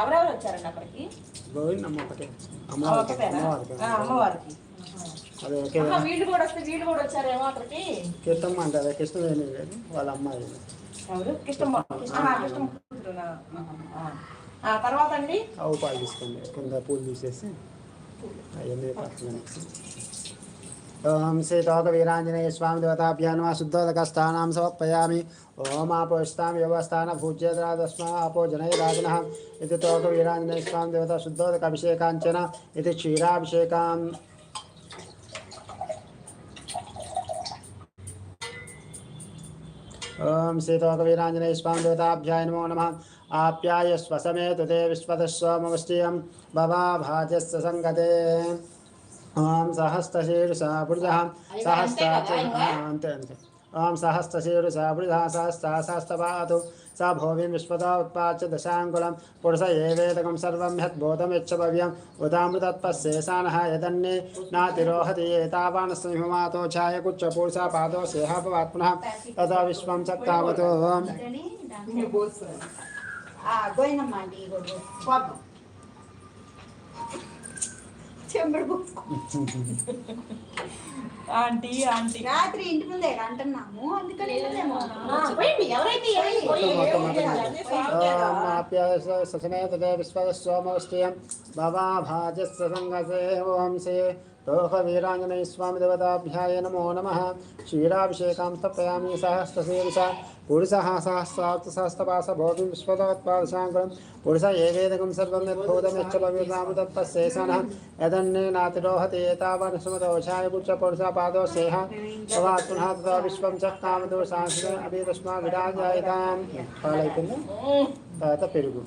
ఎవరెవరు వచ్చారండి అక్కడికి? అమ్మవారికి. వీళ్ళు కూడా వస్తే వీళ్ళు కూడా వచ్చారేమో అక్కడికి? కీర్తమ్మ అంటే అదే కృష్ణవేణి గారు వాళ్ళ అమ్మాయి ఎవరు? కృష్ణమ్మ. కృష్ణ తర్వాత అండి? ఆవు పాలు తీసుకోండి. కింద పూలు తీసేసి అవన్నీ ఓం శ్రీతోక వీరాంజనేయ స్వామి దేవతాభ్యాన్వా శుద్ధోదక స్థానాం సమర్పయామి. ఓం ఆపోస్తాం వ్యవస్థాన పూజ్యద్రాదస్మా ఆపో జనైరాజన ఇది తోక వీరాంజనేయ స్వామి దేవత శుద్ధోదక అభిషేకాంచన ఇది క్షీరాభిషేకం ఓం శ్రీతోక వీరాంజనేయ స్వామి దేవతాభ్యాయ నమో నమ ఆప్యాయ స్వసమేతు తే విశ్వతస్వమవష్టియం భవాభాజస్య సంగతే ఓం సహస్రశీర్షా పురుష సహస్రాచ అంతే అంతే ఓం సహస్రశీర్షా పురుష సహస్ర సహస్రపాతు స భూమిం విశ్వతా ఉత్పాచ్య దశాంకులం పురుష ఏవేదకం సర్వం యద్బోధం యచ్చభవ్యం ఉదామృతత్పశేషానः యదన్నే నాతిరోహతి ఏతావాన్ సింహమాతో ఛాయకుచ్చ పురుష పాదో సేహాపవాత్ పునః తదా విశ్వం చక్కావతో గోయినమ్మ అండి ఇగో పాపం చెంబడు పోసుకో ఆంటీ ఆంటీ రాత్రి ఇంటి ముందే అంటున్నాము అందుకని ఎవరైతే ఏమైంది? పోయి, మొత్తం ఏమైంది? మొత్తం అన్నీ సాల్వ్ చేయాలా? ఆప్యాయ సచనేత విశ్వస్వమవష్టియం భవాభాజస్య సంగతే ఓం తోహ వీరాంజనేయ స్వామి దేవతాభ్యాయ నమో నమ క్షీరాభిషేకాం స్థాపయామి సహస్రశీర్ష పురుష సహస్రార్థ సహస్రపాస భోగిం విశ్వదోత్పాదశాంకులం పురుష ఏవేదకం సర్వం యద్భూతమిచ్చ భవిర్నామృతత్పశేషణ యదన్నే నాతిరోహతి ఏతావన్ సుమదోషాయ పుచ్చ పురుష పాదో సేహ భవాత్ పునః తదా విశ్వం చక్కామతో సాంస్కృ అభి తస్మా విరాజాయతాం పాలైపోయింది తర్వాత పెరుగు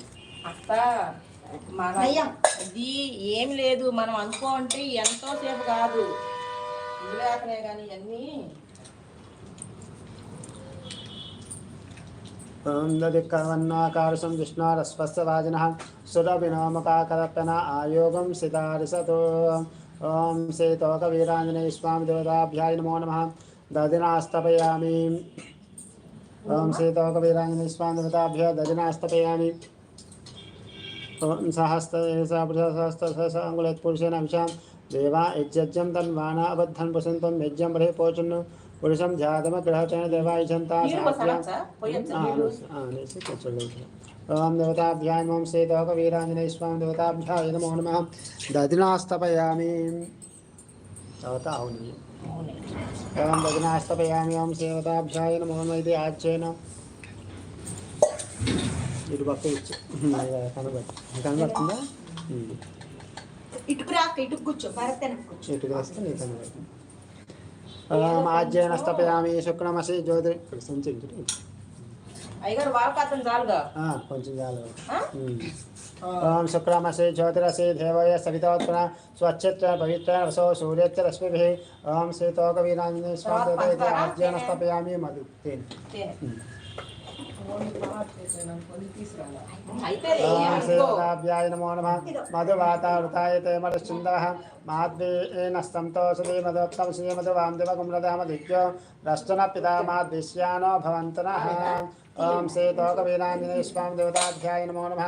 మన నయ్యం. ఇది ఏం లేదు మనం అనుకో అంటే ఎంతో సేపు కాదు. ఇందులేకనే కానీ ఇవన్నీ. దిక్కవన్నాకారసం విష్ణారస్వస్య వాజినः సురభినోమకాకరపన ఆయోగం సితారిసతో. ఓం శ్రీతోకవీరాంజనేయ స్వామి దేవతాభ్యాయ నమో నమః. దదినాస్తపయామి. ఓం శ్రీతోకవీరాంజనేయ స్వామి దేవతాభ్య దదినాస్తపయామి ఓం సహస్ర సహస్ర సహస్ర అంగుళత్ పురుషేణ విషాం దేవా యజ్జం తన్వానా అబద్ధం పుసంతం యజ్జం బృహే పోచును పురుషం జాతమ గ్రహచన దేవాయజంతా నీళ్ళు పోసాలా సార్? పోయొచ్చా నీళ్ళు? అనేసి కూర్చోలేదు ఓం దేవతాభ్యాయ ఓం శ్రీతోక వీరాంజనేయ స్వామి దేవతాభ్యాయ నమో నమ పక్క ఇచ్చు కనబడి కనబడుతుందా ఉమ్. ఇటుకు రాక ఇటుకు కూర్చో భరత్ వెనక్కి కూర్చో ఇటు వేస్తే నీకు కనబడుతుంది ఓం ఆజ్యేన స్తపయామి శుక్రమసి జ్యోతి ఇక్కడ సంచి ఇంటి అయ్యగారు వాళ్ళకర్థం చాలుగా ఆ, కొంచెం చాలు ఆ? ఉమ్. ఆ. ఓం శుక్రమసి జ్యోతిరసి దేవయ సవితోత్పన స్వచ్ఛత్ర పవిత్ర వసో సూర్యత్ర రశ్మిభిः ఓం శ్రీతోకవీరాంజనేయ స్వామి తర్వాత దేవత పంచదార, ఆజ్యేన ఓం అనుకో. శ్రీదాభ్యాయ నమో మాద్వేన సంతోషదే మదోత్తం రష్టన స్వామి దేవతాధ్యాయ నమో నమ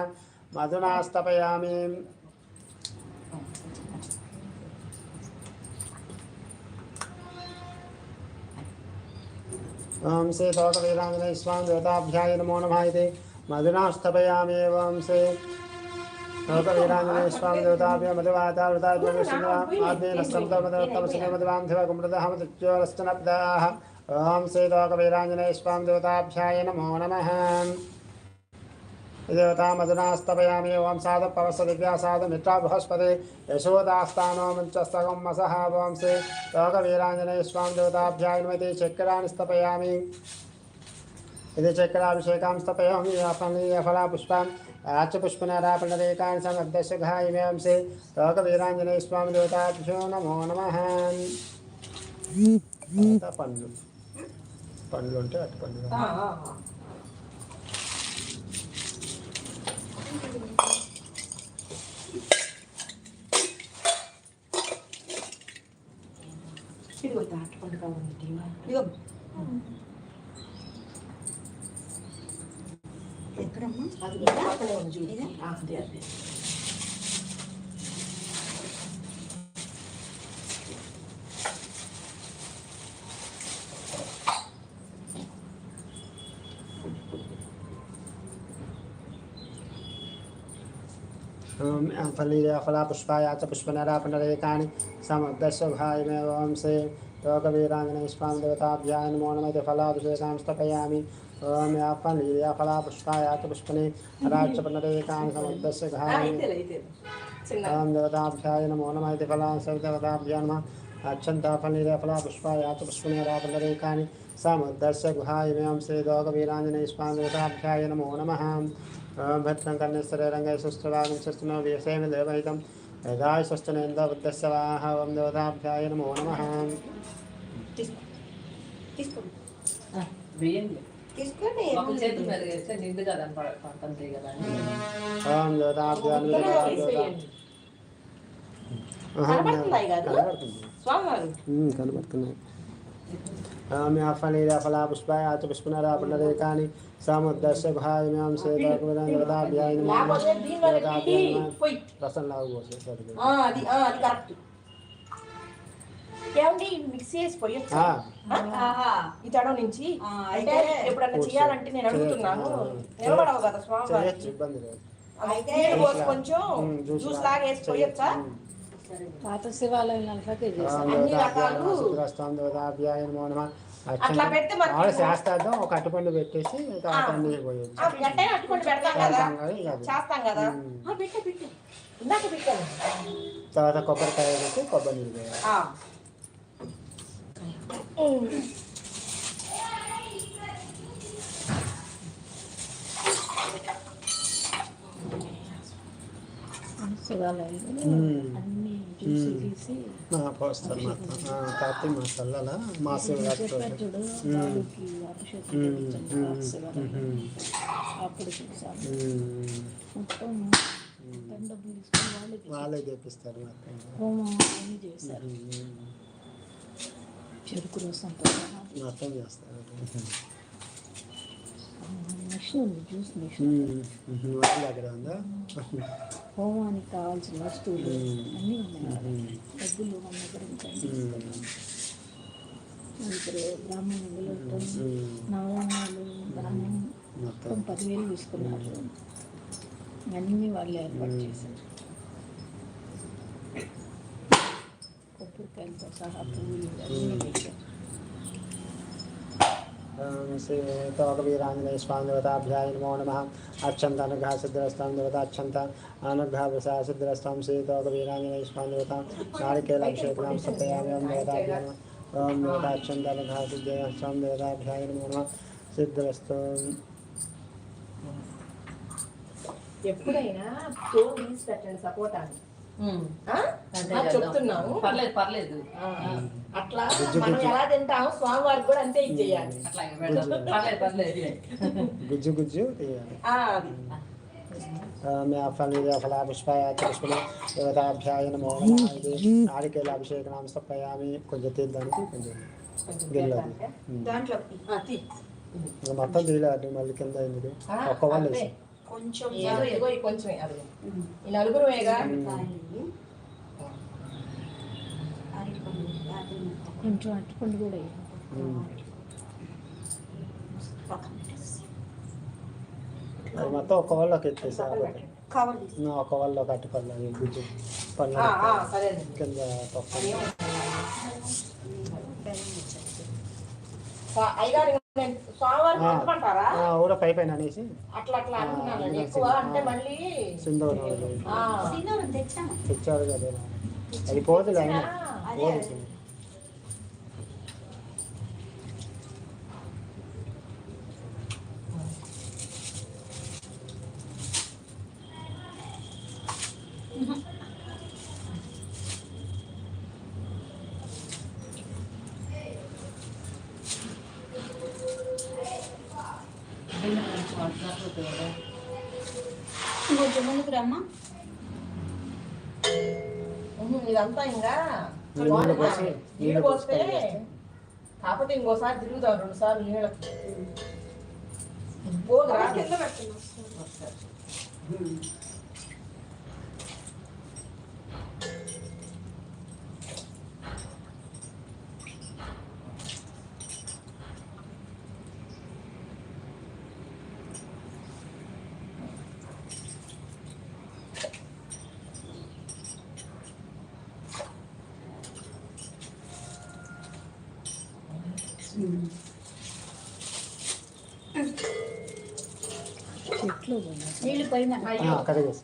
మధునాస్తపయామి ఓం శ్రీ తోకవీరాంజనేయ స్వామి దేవతాభ్యాయ నమో నమ ఇది మధునా స్థపయామి ఓం శ్రీ తోకవీరాంజనేయ స్వామి దేవతాభ్య మధువాతావృతాద్వేన సంతమదోత్తమశ్రీమధువాంధివ కుమృతహమత్యోరస్తనప్దాః ఓం శ్రీ తోకవీరాంజనేయ స్వామి దేవతాభ్యాయ నమో నమః దేవతా మధునాస్తపయామి ఓం సాధ పవస దివ్యా సాధ మిత్రా బృహస్పతి యశోదాస్తానో మంచస్తగం మసహ ఓం శ్రీ లోకవీరాంజనేయ స్వామి దేవతాభ్యాయ నమతి చక్రాన్ని స్థపయామి ఇది చక్రాభిషేకాం స్థపయామి ఫలీయ ఫలా పుష్పం రాచపుష్పనరాపణరేకాన్ని సమర్దశ ఘాయిమేం శ్రీ లోకవీరాంజనేయ స్వామి దేవతాభ్యో నమో నమ పండ్లు పండ్లు ఉంటే అటు పండ్లు ఇదిగో తాటి పండు కావాలి ఇదిగో ఎక్కడ ఏదమ్మా అది పక్కనే ఉంది చూడు. ఇదా? ఆ, అదే అదే फलीय फलापुष्पाया च पुष्पनरा समग्धस्वभाय ओम से योगवीरांजने स्वामी देवताभ्याय नमो नमः फलाभिषेकां स्थापयामि। ओम यापन लीला फला पुष्पाया तो पुष्पने राजपनरेकां समग्धस्य घाय ओम देवताभ्याय नमो नमः फलां सब देवताभ्याय नमः। अच्छन्ताफल लीला फला पुष्पाया तो पुष्पने राजपनरेकानि समग्धस्य गुहाय एवं से योगवीरांजने स्वामी देवताभ्याय नमो नमः। ओम भद्रं कर्णेश्वर रङ्गै सुस्थवागं सुस्थनो व्यसेम देवहितम्। వేస్తే నిండుగా కనపడ పడుతుంది కదా అని. ॐ देवताभ्याय ఇద్దరు नमः వేసేయండి. కనబడుతున్నాయి రసం లాగు సరిగ్గా. ఆ, అది ఆ, అది కరెక్ట్. ఏమండి మిక్స్ చేసి పోయొచ్చు? ఆ, ఆహా ఈ తడం నుంచి ఆ, అంటే అయితే ఎప్పుడన్నా చేయాలంటే నేను అడుగుతున్నాను. నిలబడవు కదా ఇబ్బంది అయితే కొంచెం జ్యూస్ లాగా వేసి పోయొచ్చా. పాత. అట్లా పెడితే శాస్త్రార్థం ఒక అట్టుపండు పెట్టేసి. చేస్తాం కదా తర్వాత కొబ్బరికాయ పెట్టి కొబ్బరి నీళ్ళు శివాలయాలు. అన్ని చూసి. తీసి కార్తీక మాసాల మా అప్పుడు చూసాము మొత్తం మొత్తం డబ్బులు తీసుకొని వాళ్ళే చేపిస్తారు. మొత్తం హోమం అన్ని చేశారు. ఉమ్, చెరుకు సహా మొత్తం చేస్తారు. మిషన్ ఉంది జ్యూస్ మిషన్ దగ్గర ఉందా? హోమానికి కావాల్సిన వస్తువులు. అన్నీ ఉన్నాయి. డబ్బులు మన దగ్గర ఇప్పుడు బ్రాహ్మణులు నవరణాలు దానం మొత్తం. మొత్తం పదివేలు తీసుకున్నారు. అన్నీ వాళ్ళే ఏర్పాటు చేశారు. కొబ్బరికాయలతో సహా పువ్వులు అన్నీ పెట్టారు. శ్రీ శ్రీతోకవీరాంజనేయ స్వామి దేవతాభ్యాయ నమో నమ అక్షంత అనుగ్రహ సిద్ధిరస్తాం దేవత అక్షంత అనుగ్రహ విషయ సిద్ధిరస్తాం శ్రీతోకవీరాంజనేయ స్వామి దేవత నారికేల అభిషేకం సత్యాయం దేవతాభ్యాయ ఓం దేవత అక్షంత అనుగ్రహ సిద్ధిరస్తాం దేవతాభ్యాయ నమో నమ సిద్ధిరస్తం ఎప్పుడైనా స్టోర్ తీసి పెట్టండి సపోర్ట్ చెప్తున్నాను పర్లేదు పర్లేదు. అట్లా మనం ఎలా తింటాము స్వామివారికి కూడా అంతే ఇచ్చేయాలి పర్లేదు పర్లేదు. గుజ్జు గుజ్జు అది. పుష్పణ దేవతాభ్యాయ నమో నమ ఇది. నారికేలాభిషేకం సప్పయామి కొంచెం తీద్దానికి కొంచెం చేద్దాం. దాంట్లో ఆ, తీ. ఇంకా మొత్తం తీయలేదు మళ్ళీ కింద అయింది ఆ, ఒక్క వాళ్ళు కొంచెం ఏదో ఏదో ఈ కొంచెమే అది ఈ నలుగురు వేగా. కొంచెం అట్టుపండు కూడా మొత్తం ఒక వాళ్ళకి. కవర్ ఒక గుజ్జు పళ్ళు కింద పప్పు బెల్లం ఇచ్చేసి. స్వా- అయ్యగారు నేను స్వామివారికి ఆ. పెట్టమంటారా ఆ, ఊర పై పైన అనేసి. అట్లా అట్లా ఎక్కువ. అంటే మళ్ళీ తెచ్చారు కదా. అది పోదులే అయినా. అదే పోదు. పోస్తే పోసి కాకపోతే ఇంకోసారి తిరుగుతాం రెండు సార్లు నీళ్ళకి పోదురా కింద పెట్టండి కడిగేసి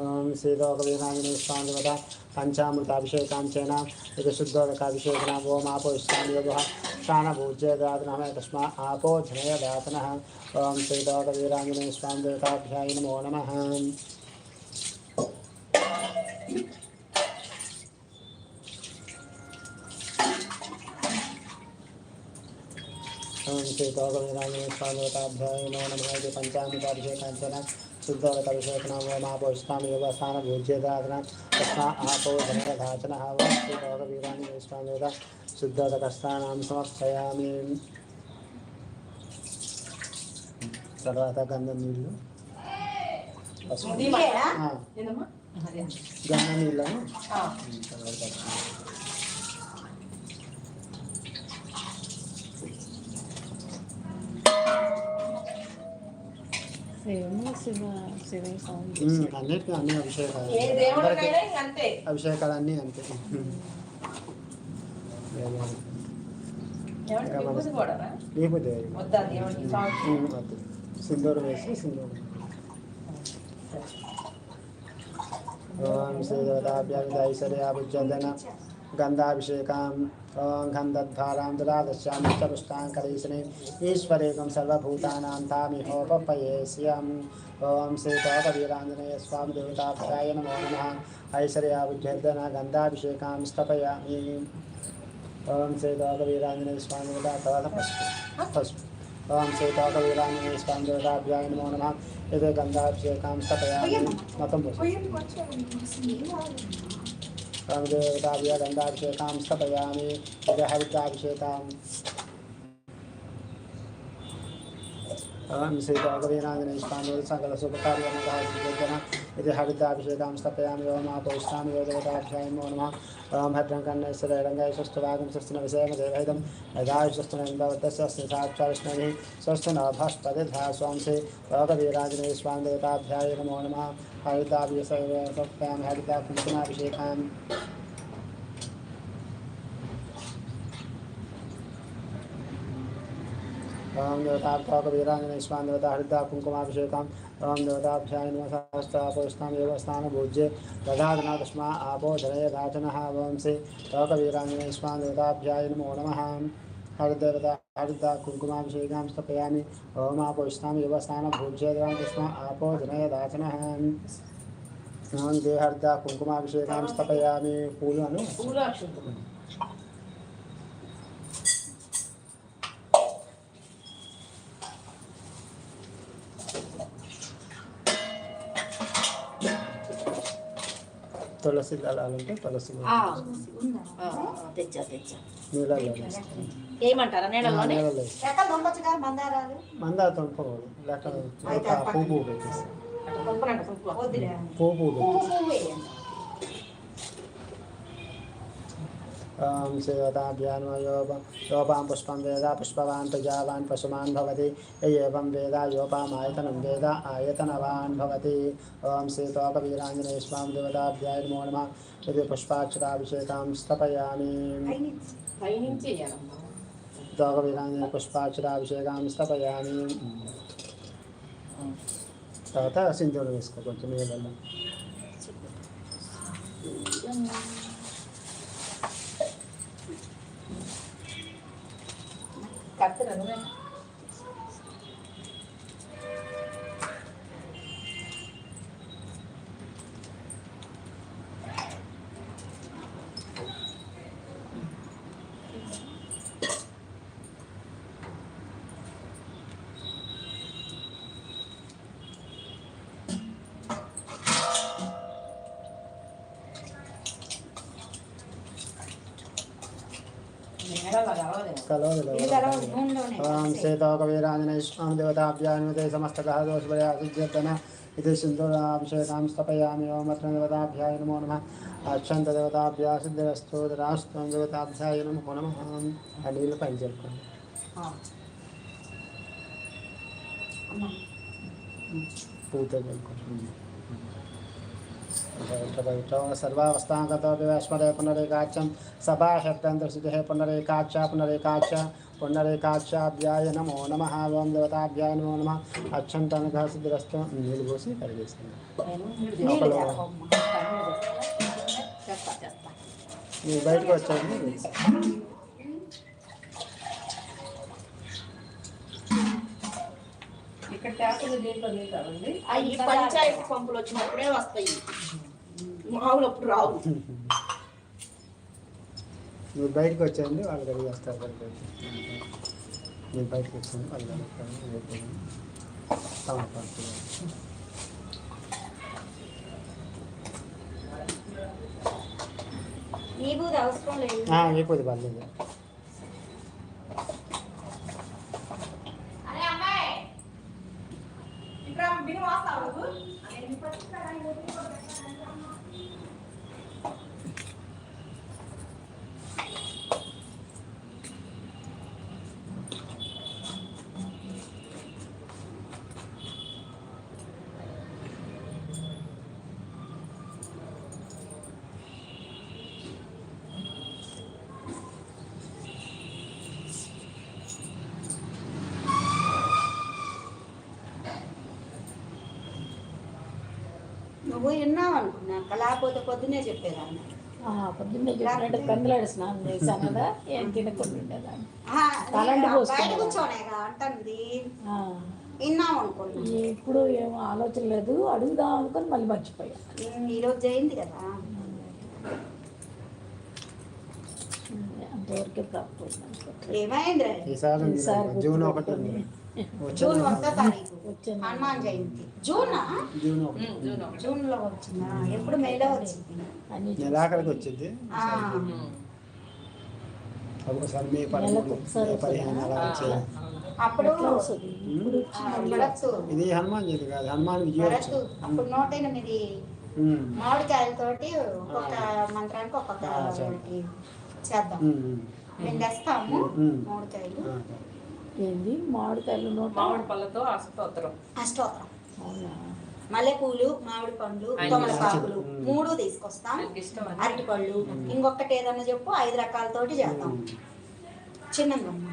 ఓం శ్రీలోక వీరాంజనేయ స్వామి వద పంచామృతాభిషేకాంచేన ఇక శుద్ధోదకాభిషేకన ఓం ఆపో ఇష్టామి యోగ స్నానభూజ్యేదాతన తస్మా ఆపో ధనయదాతన ఓం శ్రీలోక వీరాంజనేయ స్వామి దేవతాభ్యాయ నమో నమ ఓం శ్రీలోక వీరాంజనేయ స్వామి దేవతాభ్యాయ నమో నమ ఇది పంచామృతాభిషేకాంచేన శుద్ధోదకాభిషేకన ఓం ఆపో ఇష్టామి యోగ స్నానభూజ్యేదాతన తస్మా ఆపో శ్రీలోక వీరాంజనేయ స్వామి దేవత శుద్ధోదకస్నానం సమర్పయామి తర్వాత గంధం నీళ్ళు. గంధం నీళ్ళను. తర్వాత శివ శివ స్వామి ఉమ్, అన్నిటికీ అన్ని అభిషేకాలు. ఏ అందరికీ దేవుడికైనా ఇంక అంతే. అభిషేకాలు అన్నీ అంతే ఏమంటే విభూతి కూడానా? లేకపోతే వద్దా దేవుడికి? స్వామికి? సింధూరం వేసి సింధూరం ఓం శ్రీదేవతాభ్యామిదైశ్వర్యాభుజ్యదన గంధాభిషేకాం ఓం గంధద్వారాం దదాదశ్యామిష్టపుష్టాం కరీశనే ఈశ్వరేకం సర్వభూతానాం తామిహోపయేస్యం ఓం శ్రీతోకవీరాంజనేయ స్వామి దేవతాభ్యాయ నమో నమః ఐశ్వర్యాభుజ్యదన గంధాభిషేకాం స్థపయామి ఓం శ్రీతోకవీరాంజనేయ స్వామి దేవతా తర్వాత పసుపు పసుపు ఓం శ్రీతోకవీరాంజనేయ స్వామి దేవతాభ్యాయ నమో నమః ఇదే గంధాభిషేకాం స్థపయామి మతం పోసు పోయండి కొంచెం రామదేవతాభ్య గంధాభిషేకాం స్థపయామి ఇది హరితాభిషేకాం ఓం శ్రీ రాఘవేనాంజనేయ స్వామి సకల శుభకార్యముదాన ఇది హరితాభిషేకాం స్థపయామి ఓం ఆపోష్టామి యో దేవతాభ్యాయం నమో నమః ఓం భద్రం కన్నేశ్వర రంగాయ స్వస్థవాగం స్వస్తిన విషయం దేవైదం యదాయ స్వస్తిన ఇంద్రవత్తస్య సాక్షా విష్ణుని స్వస్తిన భాస్పదే ధ్యా స్వాం శ్రీ రాఘవీరాంజనేయ స్వామి దేవతాభ్యాయ నమో నమః హరితాభిషేకాం హరితా కుంకుమాభిషేకాం ఓం దేవతాభ్యాక వీరాంజనేయ స్వామి దేవత హరిత కుంకుమాభిషేకం ఓం దేవతాభ్యాయ నమ సహస్రాపోష్టాం యోగ స్నాన భూజ్యే దదాదన తస్మా ఆపో ధనయ దాచన ఓం శ్రీ లోక వీరాంజనేయ స్వామి దేవతాభ్యాయ నమో నమ హరిదేవత హరిత కుంకుమాభిషేకం స్థపయామి ఓం ఆపోష్టాం యోగ స్నాన భూజ్యే తులసి దళాలంటే తులసి ఆ, ఆ, తెచ్చా తెచ్చా. నీళ్ళల్లో ఏమంటారా నీళ్ళలోనే నీళ్ళలో ఎక్కడ పంపచ్చుగా మందారాలు మందా తుంపకూడదు లేక లేక పువ్వు పువ్వు పువ్వు పెట్టేసి పువ్వు వేయండి ఓం యోపాం పుష్పం వేద పుష్పవాన్ ప్రజావాన్ పశుమాన్ భవతి ఏం వేద యోపామాయతనం వేద ఆయతనవాన్ భవతి ఓం శ్రీతోకవీరాంజనేయ స్వామి దేవతాభ్యాయ నమో నమ ఇది పుష్పాక్షరాభిషేకం స్థపయామి పైనుంచి. పైనుంచి వేయాలమ్మా. తోకవీరాంజనేయ పుష్పాక్షరాభిషేకం స్థపయామి తర్వాత సింధూరం వేసుకో కొంచెం నీళ్ళల్లో parte de la. ఓం శ్రీతోకవీరాంజనేయ స్వామి దేవతాభ్యానుమతే సమస్తగः దోషభయ సిద్ధ్యర్థన ఇది సింధూరాభిషేకాం స్థపయామి ఓం అత్ర దేవతాభ్యాయ నమో నమః అక్షంత దేవతాభ్యా సిద్ధిరస్తు రాష్ట్రం దేవతాభ్యాయ నమో నమః ఆ. నీళ్ళు పైన చెప్పుకోండి పూత చెప్పుకోండి सर्वावस्थागतोस्मरे पुनरेकाच्यं सभाशब्दन्तर्सिद्धे पुनरेकाच्य पुनरेकाच्य पुनरेकाच्याभ्याय नमो नमः ओं देवताभ्याय नमो नमः అక్షంతనగా సిద్ధిరస్తు నీళ్ళు పోసి కడిగేస్తాను నీళ్ళు జరగమ్మా. చేస్తా చేస్తా మీరు బయటకు వచ్చండి ఇక్కడ ట్యాప్ దీంట్లో నీళ్ళు కావండి ఈ పంచాయతీ పంపులు వచ్చినప్పుడే వస్తాయి మామూలు అప్పుడు రావు మీరు బయటకు వచ్చండి వాళ్ళు బయటకు వచ్చి. మీరు బయటకు వచ్చండి వాళ్ళు అవసరం లేదు. అయిపోతుంది పర్లేదు. నువ్వు విన్నావు అనుకున్నా లేకపోతే పొద్దునే చెప్పేదాన్ని. ఆ, పొద్దున్నే చెప్పినట్టు కందులాడి స్నానం చేశాను కదా ఏం తలంటి ఆలోచన లేదు అడుగుదాం అనుకొని మళ్ళీ మర్చిపోయా. ఈరోజు జయంతి కదా. అంతవరకే ప్రాప్తం జూన్ ఒకటి జూన్ ఒకటో తారీఖు. హనుమాన్ జయంతి. జూనా? జూన్లో వచ్చిందా? ఎప్పుడు మేలో వచ్చింది? నెలాఖరికి వచ్చింది. ఒకసారి మే అప్పుడు ఇది హనుమాన్ జయంతి కాదు హనుమాన్ విజయం భరత్ అప్పుడు నూట ఎనిమిది. మామిడికాయలతోటి ఒక్కొక్క మంత్రానికి ఒక్కొక్క చేద్దాం. మేము తెస్తాము. మామిడికాయలు. ఏంది? మామిడికాయలు నోట? మామిడి పళ్ళతో అష్టోత్తరం. అష్టోత్తరం. అవునా? మల్లెపూలు మామిడి పండ్లు తమలపాకులు. మూడు తీసుకొస్తాం. ఆయనకి ఇష్టం అని అరటి పళ్ళు ఇంకొకటి ఏదన్నా చెప్పు ఐదు రకాలతోటి చేద్దాం. చిన్నదమ్మ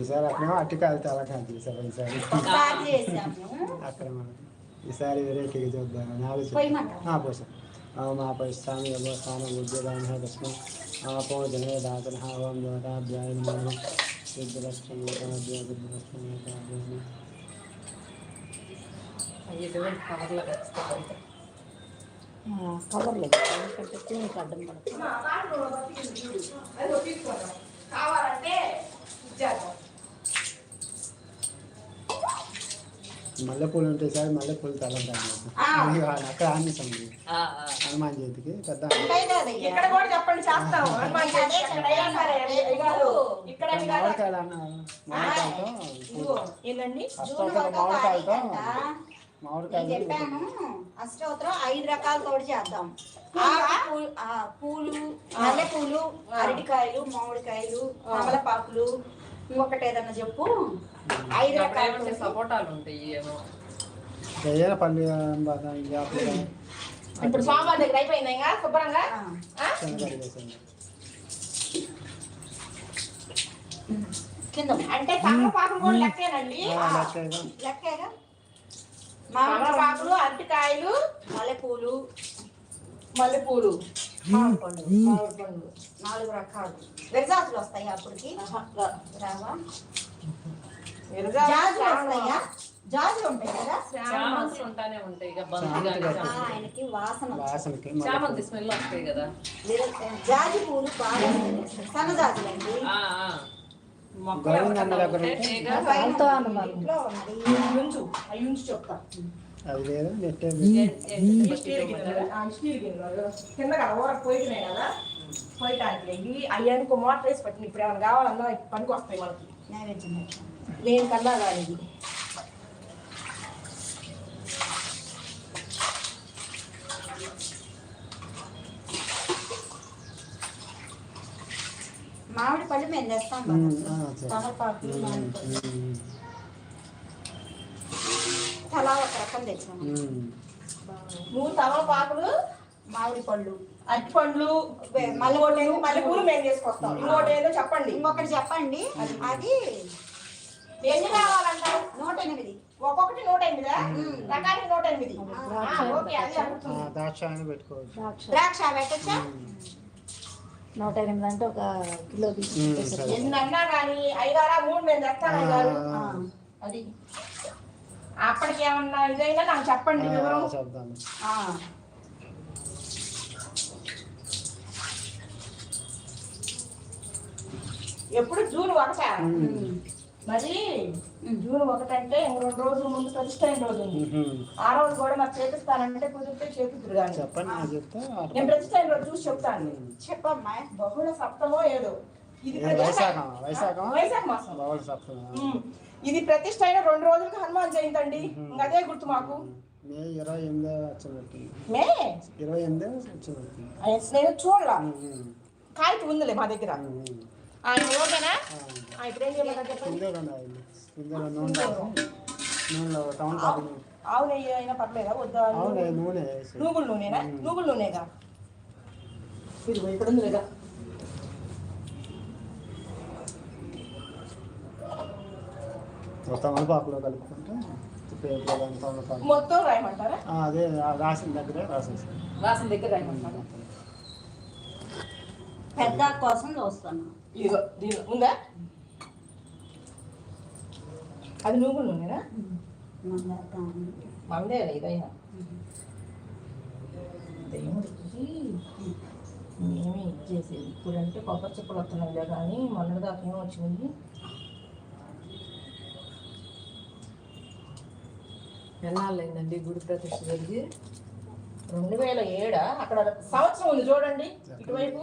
ఈసారి అక్కడ అట్టికాయలు చాలా కాదు ఈసారి? ఈసారి అక్కడ మనం ఈసారి వెరైటీగా చూద్దాం ఆలోచన? పోసాం మాపై స్వామి ఎవో స్నానం ఉద్యోగాన్ని తస్మై ఆపో జనే దాతన ఓం దేవతాభ్యాయ నమః సిద్ధలక్ష్మి సిద్ధలక్ష్మి ఎటువంటి మల్లెపూలు ఉంటాయి సార్ మల్లెపూలు తలంటాను ఆ. అక్కడ ఆనేసాం ఆ, ఆ. హనుమాన్ జయంతికి పెద్ద ఉంటాయి కదయ్యా. ఇక్కడ కూడా చెప్పండి చేస్తాం. హనుమాన్. మామిడికాయలు అన్న మామిడికాయలతో మామిడికాయలు చెప్పాను అష్టోత్తరం ఐదు రకాలతోటి చేద్దాం. ఆకు పూలు ఆ, పూలు మల్లె పూలు అరటికాయలు మామిడికాయలు కమలపాకులు ఇంకొకటి ఏదన్నా చెప్పు. ఐదు రకాల సపోటాలు ఉంటాయి. ఏమో ఏదైనా పల్లి బాదం యాపిల్ ఇప్పుడు సోమవారం దగ్గర అయిపోయింది ఇంకా? శుభ్రంగా? కింద. అంటే తమలపాకులు కూడా లెక్కేనండి. లెక్కగా. లెక్కేగా? మామిడి తమలపాకులు అరటికాయలు మల్లెపూలు. మల్లెపూలు. మామిడి పండు. మామిడి పండ్లు నాలుగు రకాలు. విరజాజులు వస్తాయి అప్పటికి. రావా. జాజులు వస్తాయా? జాజులు ఉంటాయి కదా? ఉంటానే ఉంటాయి ఇక బంతి కానీ ఆ, చామంతి. ఆయనకి వాసన వస్తుంది. వాసనకి చామంతి స్మెల్ వస్తాయి కదా. జాజి పూలు బాగా సన్నజాజులండి. ఆ, ఆ. మొక్కలు గోవిందమ్మ ఎవరికన్నా దగ్గర ఉంటే ఉంటే తీగ వాళ్ళతో అనుమానం. ఇంట్లో ఉన్నది. ఉంచు అవి ఉంచి చెప్తా. అది లేదు నెట్టే ఏ- ఏ- స్టీల్ గిన్నెలు ఆ స్టీల్ గిన్నెలు కింద. కదా పోయినాయి కదా. పోయటానికి అయ్యానికి మోటార్ వేసి పట్టిన. ఇప్పుడు ఏమైనా కావాలన్నా పనికి వస్తాయి మనకి. నైవేద్యం. కానీ ఇది మామిడి పళ్ళు మేము తెస్తాం. తమలపాకు తలా ఒక రకం తెచ్చాము. మూడు తమలపాకులు మామిడి పళ్ళు. అరటి పండ్లు వే- మల్లెపూలు మేము తీసుకొస్తాం. ఇంకోటి ఏదో చెప్పండి. ఇంకొకటి చెప్పండి. అది ఎన్ని కావాలంటారు నూట ఎనిమిది ఒక్కొక్కటి నూట ఎనిమిదా రకానికి నూట ఎనిమిది ఓకే అది అడుగుతుంది ద్రాక్ష అని పెట్టుకోవచ్చు. ద్రాక్ష. పెట్టచ్చా? నూట ఎనిమిది అంటే ఒక కిలో. ఎన్ని అన్నా కానీ ఐదారా మూడు మేము తెస్తాను ఆ, అది. అప్పటికి ఏమన్నా ఇదైనా నాకు చెప్పండి వివరం. ఎప్పుడు జూన్ ఒకట. మరి జూన్ ఒకటంటే ఇంక రెండు రోజుల ముందు ప్రతిష్టైన రోజు ఉంది. ఆ రోజు కూడా నాకు చేపిస్తానంటే కుదిరితే చేపిద్దురు కానీ చెప్పండి నేను ప్రతిష్టైన రోజు చూసి చెప్తాను. చెప్పమ్మా. బహుళ సప్తమో ఏదో. ఇది వైశాఖం మాసం. ఇది ప్రతిష్ట అయిన రెండు రోజులకి హనుమాన్ జయంతి అండి ఇంక అదే గుర్తు మాకు. మే ఇరవై ఎనిమిదో వచ్చినట్టు మే? ఇరవై ఎనిమిదో వచ్చినట్టు నేను చూడలా. కాగితం ఉందిలే మా దగ్గర. ఓకేనా ఇప్పుడు ఏం చేయమంటారు చెప్పండి. నూనెలో టౌన్ కాదు ఆవు నెయ్యి అయినా పర్లేదా? వద్దా? నూనె. నూగుల నూనెనా? నూగుల నూనెగా? ఇదిగో ఇక్కడ ఉంది లేదా ఒక తమలపాకులో కలుపుకుంటే మొత్తం రాయమంటారా? అదే రాసిన దగ్గరే రాసేసి. రాసిన దగ్గర రాయమంటారా? పెద్ద కోసం చూస్తాను. ఇదిగో దీని ఉందా? అది నూగుల నూనెనా? మందే ఇదైనా. దేవుడికి మేమే ఇచ్చేసేది. ఇప్పుడంటే కొబ్బరి చెప్పులు వస్తున్నాయిలే కానీ మొన్నటి దాకా ఏం వచ్చింది. ఎన్నాళ్ళైందండి గుడి ప్రతిష్ఠ జరిగి? రెండు వేల ఏడా? అక్కడ సంవత్సరం ఉంది చూడండి ఇటువైపు.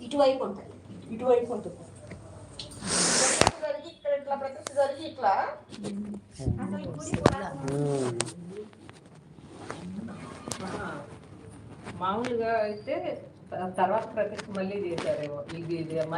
ఇటువైపు ఉంటుంది. ఇటువైపు ఉంటుంది. ప్రతిష్ఠ జరిగి ఇక్కడ ఇట్లా ప్రతిష్ఠ జరిగి ఇట్లా మామూలుగా అయితే తర్వాత ప్రతిష్ఠ మళ్ళీ చేశారేమో. ఇది ఇది మళ్ళీ